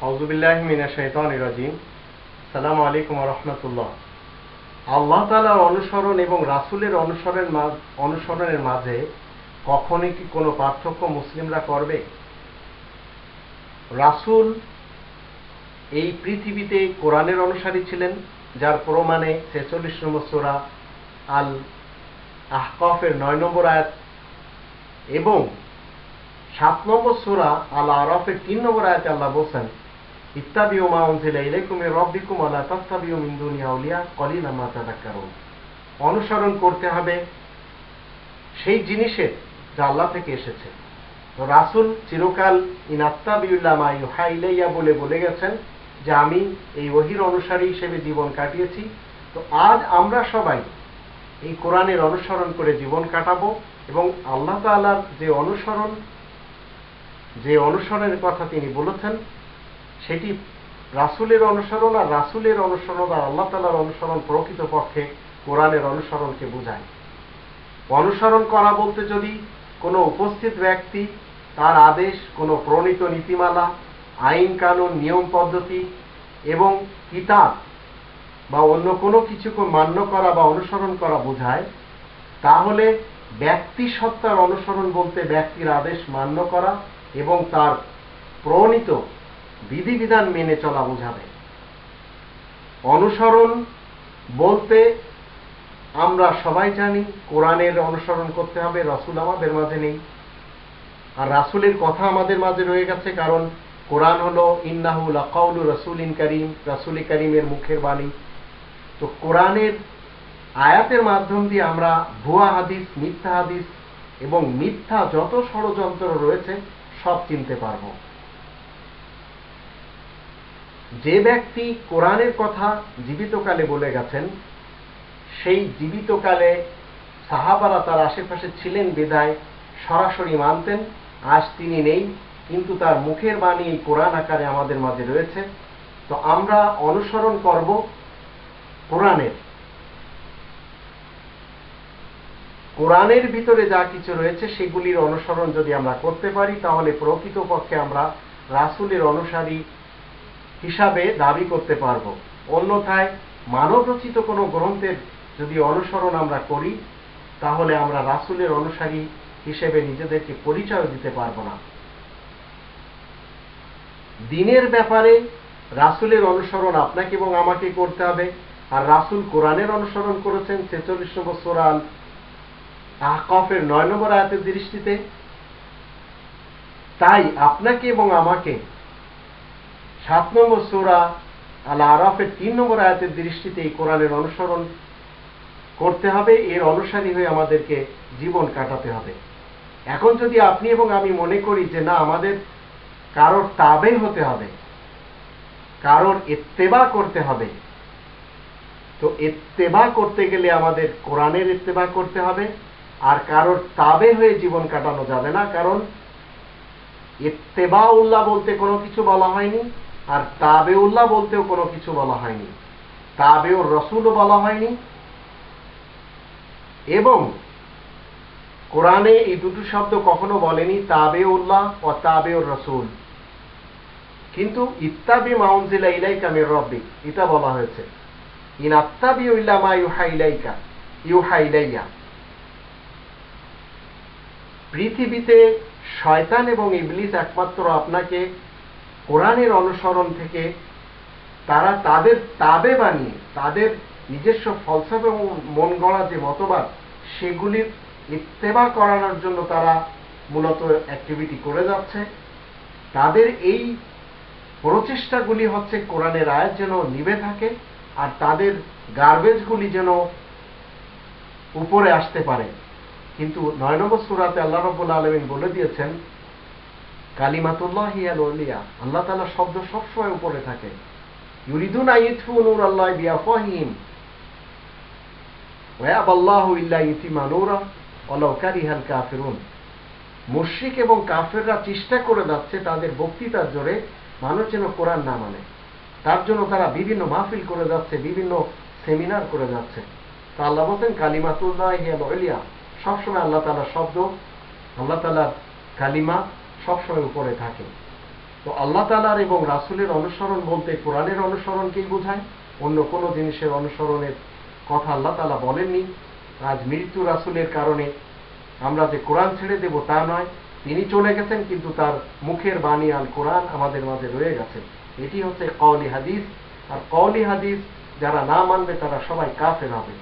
আউজুবিল্লাহ মিনা শৈতান রাজিম। সালাম আলাইকুম রহমতুল্লাহ। আল্লাহ তালার অনুসরণ এবং রাসুলের অনুসরণের মা- অনুসরণের মাঝে কখনই কি কোনো পার্থক্য মুসলিমরা করবে? রাসুল এই পৃথিবীতে কোরআনের অনুসারী ছিলেন, যার প্রমাণে ছেচল্লিশ নম্বর সোরা আল আহকফের নয় নম্বর আয়াত এবং সাত নম্বর সুরা আল আরফের তিন নম্বর আয়াতে আল্লাহ বলছেন ইত্তাবিউ মা উনজিলা ইলাইকুম রাব্বিকুম ওয়া লা তাত্তাবিউ মিন দুনিয়া আউলিয়া তাযাক্কারুন। অনুসরণ করতে হবে সেই জিনিসের যা আল্লাহ থেকে এসেছে। রাসূল চিরকাল ইনাত্তাবিউল্লাহ মা ইউহা ইলাইয়া বলে বলে গেছেন যে আমি এই ওহির অনুসারী হিসেবে জীবন কাটিয়েছি। তো আজ আমরা সবাই এই কোরআনের অনুসরণ করে জীবন কাটাবো এবং আল্লাহ তাআলার যে অনুসরণ, যে অনুসরণের কথা তিনি বলেছেন সেটি রাসূলের অনুসরণ আর রাসূলের অনুসরণ আর আল্লাহ তাআলার অনুসরণ প্রকৃতপক্ষে কোরআনের অনুসরণকে বোঝায়। অনুসরণ করা বলতে যদি কোনো উপস্থিত ব্যক্তি তার আদেশ, কোনো প্রণীত নীতিমালা, আইন কানুন, নিয়ম পদ্ধতি এবং কিতাব বা অন্য কোনো কিছুকে মান্য করা বা অনুসরণ করা বোঝায়, তাহলে ব্যক্তি সত্তার অনুসরণ বলতে ব্যক্তির আদেশ মান্য করা এবং তার প্রণীত বিধিবিধান মেনে চলা বোঝাবে। অনুসরণ বলতে আমরা সবাই জানি, কোরআনের অনুসরণ করতে হবে, রাসূল আমাদের মাঝে নেই। আর রাসূলের কথা আমাদের মাঝে রয়ে গেছে, কারণ কোরআন হলো, ইন্নাহু লাকাউলু রাসূলিন কারীম, রাসূল কারীমের মুখের বাণী। তো কোরআনের আয়াতের মাধ্যম দিয়ে আমরা ভুয়া হাদিস, মিথ্যা হাদিস এবং মিথ্যা যত ষড়যন্ত্র রয়েছে, সব চিনতে পারব। যে ব্যক্তি কোরআনের কথা জীবিতকালে বলে গেছেন, সেই জীবিতকালে সাহাবারা তার আশেপাশে ছিলেন বিদায় সরাসরি মানতেন। আজ তিনি নেই, কিন্তু তার মুখের বাণী এই কোরআন আকারে আমাদের মাঝে রয়েছে। তো আমরা অনুসরণ করব কোরআনের। কোরআনের ভিতরে যা কিছু রয়েছে, সেগুলির অনুসরণ যদি আমরা করতে পারি, তাহলে প্রকৃতপক্ষে আমরা রাসুলের অনুসারী হিসাবে দাবি করতে পারব। অন্যথায় মানবরচিত কোনো গ্রন্থের যদি অনুসরণ আমরা করি, তাহলে আমরা রাসুলের অনুসারী হিসেবে নিজেদেরকে পরিচয় দিতে পারব না। দিনের ব্যাপারে রাসুলের অনুসরণ আপনাকে এবং আমাকে করতে হবে, আর রাসূল কোরআনের অনুসরণ করেছেন ছেচল্লিশ নম্বর সোরাল আহকফের নয় নম্বর আয়াতের দৃষ্টিতে। তাই আপনাকে এবং আমাকে সাত নম্বর সোরা আল আরাফের তিন নম্বর আয়াতের দৃষ্টিতে এই কোরআনের অনুসরণ করতে হবে, এর অনুসারী হয়ে আমাদেরকে জীবন কাটাতে হবে। এখন যদি আপনি এবং আমি মনে করি যে না, আমাদের কারোর তাবে হতে হবে, কারোর ইত্তেবা করতে হবে, তো ইত্তেবা করতে গেলে আমাদের কোরআনের ইত্তেবা করতে হবে, আর কারোর তাবে হয়ে জীবন কাটানো যাবে না, কারণ ইত্তেবা উল্লাহ বলতে কোনো কিছু বলা হয়নি। আর তাবে উল্লাহ বলতেও কোনো কিছু বলা হয়নি। তাবেও রসুলও বলা হয়নি। এবং কোরআনে এই দুটো শব্দ কখনো বলেনি তাবে উল্লাহ ও তাবে রসুল। কিন্তু ইত্তাবি মাউনজিলা ইলাইকা মির রব্বিক, এটা বলা হয়েছে। ইন আত্তাবি ইল্লা মা ইউহা ইলাইকা, ইউহা ইলাইয়া। পৃথিবীতে শয়তান এবং ইবলিস একমাত্র আপনাকে কোরআনের অনুসরণ থেকে তারা তাদের তাবে বানিয়ে, তাদের নিজস্ব ফলসফা এবং মন গড়া যে মতবাদ সেগুলির ইত্তেবা করানোর জন্য তারা মূলত অ্যাক্টিভিটি করে যাচ্ছে। তাদের এই প্রচেষ্টাগুলি হচ্ছে কোরআনের আয়াত যেন নিবে থাকে আর তাদের গার্বেজগুলি যেন উপরে আসতে পারে। কিন্তু নয় নম্বর সুরাতে আল্লাহ রব্বুল আলমিন বলে দিয়েছেন কালিমাতুল্লাহ আল্লাহ শব্দ সবসময় উপরে থাকে। ইউরিদুন আল্লাহ ইল্লা কাফিরুন। মুশরিক এবং কাফেররা চেষ্টা করে যাচ্ছে তাদের বক্তৃতার জোরে মানুষ যেন কোরআন না মানে। তার জন্য তারা বিভিন্ন মাহফিল করে যাচ্ছে, বিভিন্ন সেমিনার করে যাচ্ছে। তা আল্লাহ বলছেন, কালিমাতুল্লাহ সবসময় আল্লাহ তালার শব্দ, আল্লাহ তালার কালিমা সবসময় উপরে থাকে। তো আল্লাহ তালার এবং রাসুলের অনুসরণ বলতে কোরআনের অনুসরণকেই বোঝায়? অন্য কোনো জিনিসের অনুসরণের কথা আল্লাহ তালা বলেননি। আজ মৃত্যু রাসুলের কারণে আমরা যে কোরআন ছেড়ে দেব তা নয়। তিনি চলে গেছেন, কিন্তু তার মুখের বাণী আল কোরআন আমাদের মাঝে রয়ে গেছে। এটি হচ্ছে কওলি হাদিস। আর কওলি হাদিস, যারা না মানবে তারা সবাই কাফের হবে।